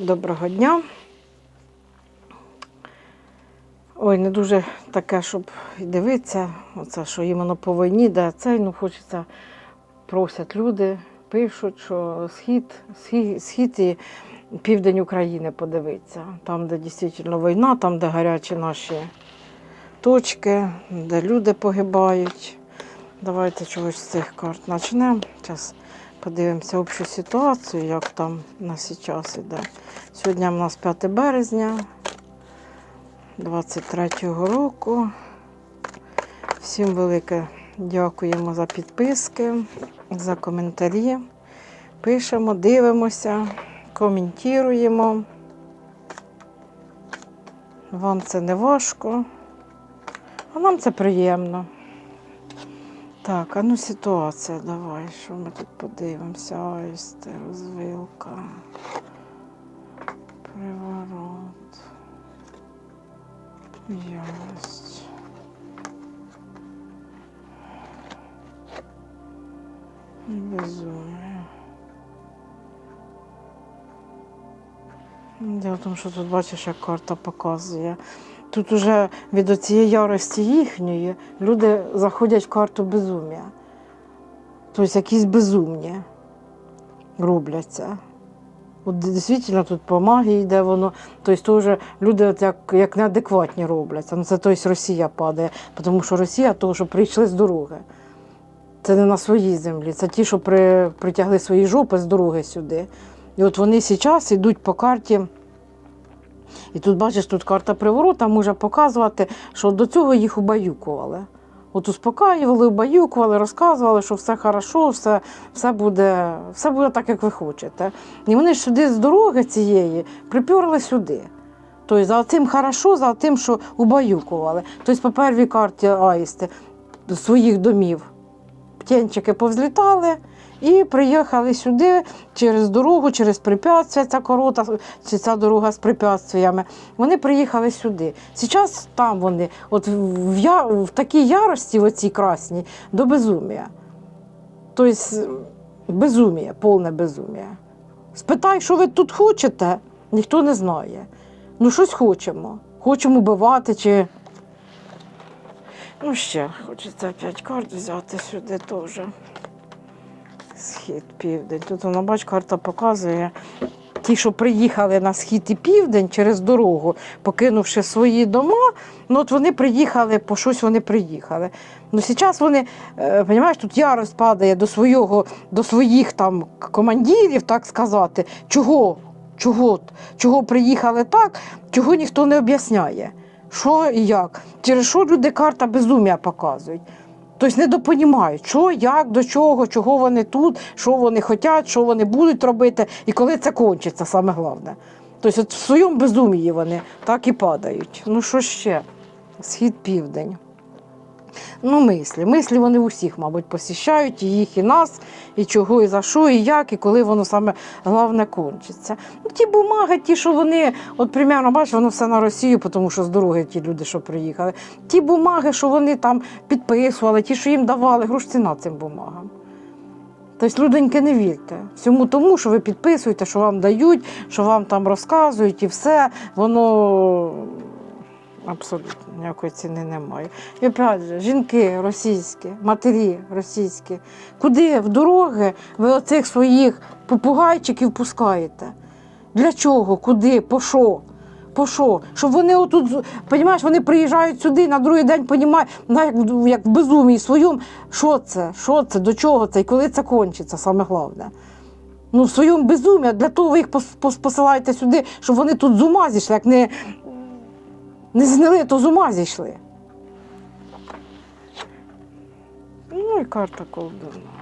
Доброго дня. Ой, не дуже таке, щоб дивитися, оце, що іменно по війні, де цей, ну хочеться, просять люди, пишуть, що схід, схід, схід і південь України подивитися. Там, де дійсно війна, там, де гарячі наші точки, де люди погибають. Давайте чогось з цих карт почнемо. Подивимося общу ситуацію, як там на зараз іде. Сьогодні у нас 5 березня 23-го року. Всім велике дякуємо за підписки, за коментарі. Пишемо, дивимося, коментуємо. Вам це не важко, а нам це приємно. Так, а ну ситуація, давай, що ми тут подивимося. Аїсти, розвилка, приворот, ярость. Безумие. Діло в тому, що тут бачиш, як карта показує. Тут уже від цієї ярості їхньої люди заходять в карту безум'я. Тобто якісь безумні робляться. От дійсно тут по магії йде воно. Тобто теж люди от як, як неадекватні робляться. Ну, це тобто Росія падає, тому що Росія того, що прийшли з дороги. Це не на своїй землі, це ті, що при, притягли свої жопи з дороги сюди. І от вони зараз йдуть по карті. І тут, бачиш, тут карта приворота може показувати, що до цього їх убаюкували. От успокаювали, убаюкували, розказували, що все хорошо, все, все, буде, все буде так, як ви хочете. І вони ж сюди з дороги цієї приперли сюди. Тобто за тим хорошо, за тим, що убаюкували. Тобто по первій карті аїсти своїх домів птенчики повзлітали і приїхали сюди через дорогу, через препятствия, ця корота, чи ця дорога з препятствиями. Вони приїхали сюди. Зараз там вони, от в, я, в такій ярості, в оцій красній, до безумія. Тобто безумія, повне безумія. Спитай, що ви тут хочете, ніхто не знає. Ну, щось хочемо. Хочемо вбивати чи. Ну, ще хочеться п'ять карт взяти сюди теж. Схід, південь. Тут вона, бач, карта показує. Ті, що приїхали на схід і південь через дорогу, покинувши свої дома, ну от вони приїхали, по щось вони приїхали. Ну зараз вони, е, розумієш, тут ярость падає до свого, до своїх там командирів, так сказати, чого, чого, чого приїхали так, чого ніхто не об'ясняє. Що і як? Через що люди карта безум'я показують? Тобто недопонімають, що, як, до чого, чого вони тут, що вони хочуть, що вони будуть робити, і коли це кончиться, саме головне. Тобто от в своєму безумії вони так і падають. Ну що ще? Схід південь. Ну, мислі. Мислі вони усіх, мабуть, посіщають, і їх, і нас, і чого, і за що, і як, і коли воно саме головне кончиться. Ну, ті бумаги, ті, що вони, от примерно, бачиш, воно все на Росію, тому що з дороги ті люди, що приїхали. Ті бумаги, що вони там підписували, ті, що їм давали, грош ціна цим бумагам. Тобто, людоньки, не вірте. Всьому тому, що ви підписуєте, що вам дають, що вам там розказують, і все, воно абсолютно ніякої ціни немає. І опять же, жінки російські, матері російські, куди в дороги ви оцих своїх попугайчиків пускаєте? Для чого? Куди? По що? По що? Щоб вони отут, понімаєш, вони приїжджають сюди, на другий день понімають, як, в- безумії своєму, що це, що це, до чого це і коли це кончиться, саме головне. Ну, в своєму безумі, для того ви їх пос- пос- посилаєте сюди, щоб вони тут з ума зійшли, як не, не знили, то з ума зійшли. Ну і карта колдуна.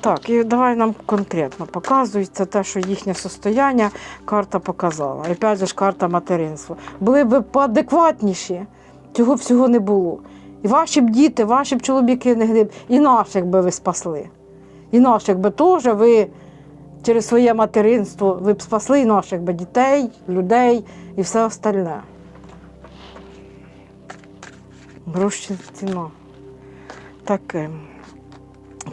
Так, і давай нам конкретно показується те, що їхнє состояння карта показала. І опять же ж карта материнства. Були б поадекватніші, цього всього не було. І ваші б діти, ваші б чоловіки не гриб, і наших би ви спасли. І наших би теж ви через своє материнство ви б спасли і наших би дітей, людей і все остальне. Гроші ціна. Таке.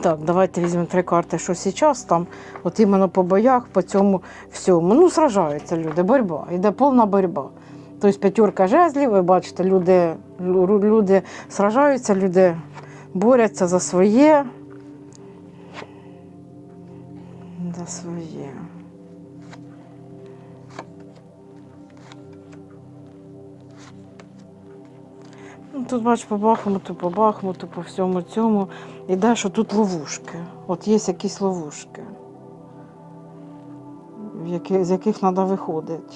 Так, давайте візьмемо три карти, що зараз там, от іменно по боях, по цьому всьому. Ну, сражаються люди, боротьба, йде повна боротьба. Тобто п'ятерка жезлів, ви бачите, люди, люди сражаються, люди борються за своє. За своє. Тут бач по Бахмуту, по Бахмуту, по всьому цьому. Іде, що тут ловушки. От є якісь ловушки, з яких треба виходити,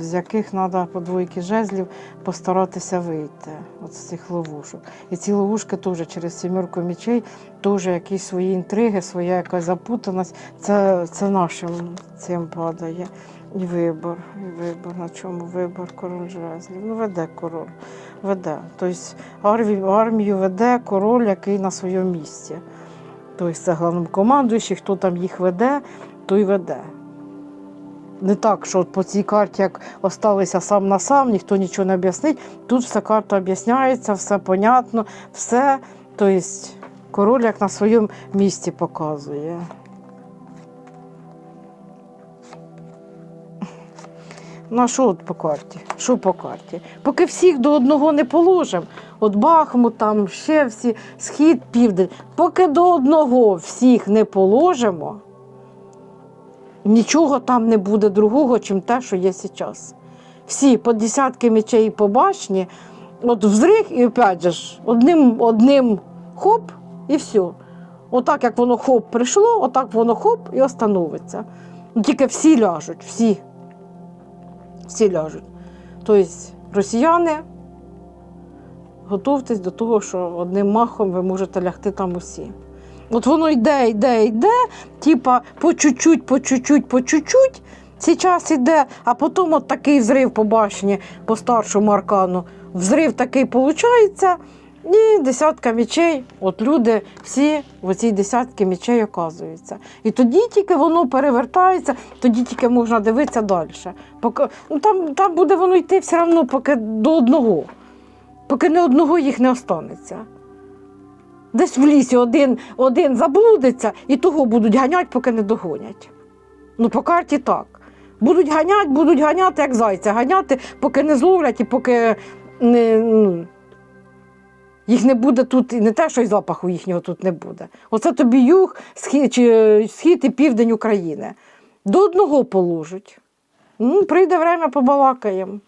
з яких треба по двойки жезлів постаратися вийти от з цих ловушок. І ці ловушки теж через сімерку мічей, теж якісь свої інтриги, своя якась запутаність. Це, це нашим цим падає. І вибор, і вибор, на чому вибор король жезлів. Ну, веде король веде. Тобто армію, веде король, який на своєму місці. Тобто це головнокомандуючий, хто там їх веде, той веде. Не так, що по цій карті, як осталися сам на сам, ніхто нічого не об'яснить. Тут вся карта об'ясняється, все понятно, все. Тобто король як на своєму місці показує. Ну, що от по карті? Що по карті? Поки всіх до одного не положимо, от Бахмут, там ще всі, схід, південь, поки до одного всіх не положимо, нічого там не буде другого, чим те, що є зараз. Всі по десятки мечей по башні, от взрив, і опять же ж, одним, одним хоп, і все. Отак, як воно хоп прийшло, отак воно хоп і остановиться. Ну, Тільки всі ляжуть, всі всі ляжуть. Тобто росіяни, готуйтесь до того, що одним махом ви можете лягти там усі. От воно йде, йде, йде, типа по чуть-чуть, по чуть-чуть, по чуть-чуть. Сейчас іде, а потім от такий взрив по башні, по старшому аркану. Взрив такий виходить, і десятка мічей. От люди всі в цій десятки мічей оказуються. І тоді тільки воно перевертається, тоді тільки можна дивитися далі. Поки, ну, там, там буде воно йти все одно поки до одного, поки не одного їх не останеться. Десь в лісі один, один заблудиться, і того будуть ганяти, поки не догонять. Ну, по карті так. Будуть ганяти, будуть ганяти, як зайця, ганяти, поки не зловлять і поки не, ну, їх не буде тут, і не те, що й запаху їхнього тут не буде. Оце тобі юг, схід, чи, схід і південь України. До одного положуть. Ну, прийде время, побалакаємо.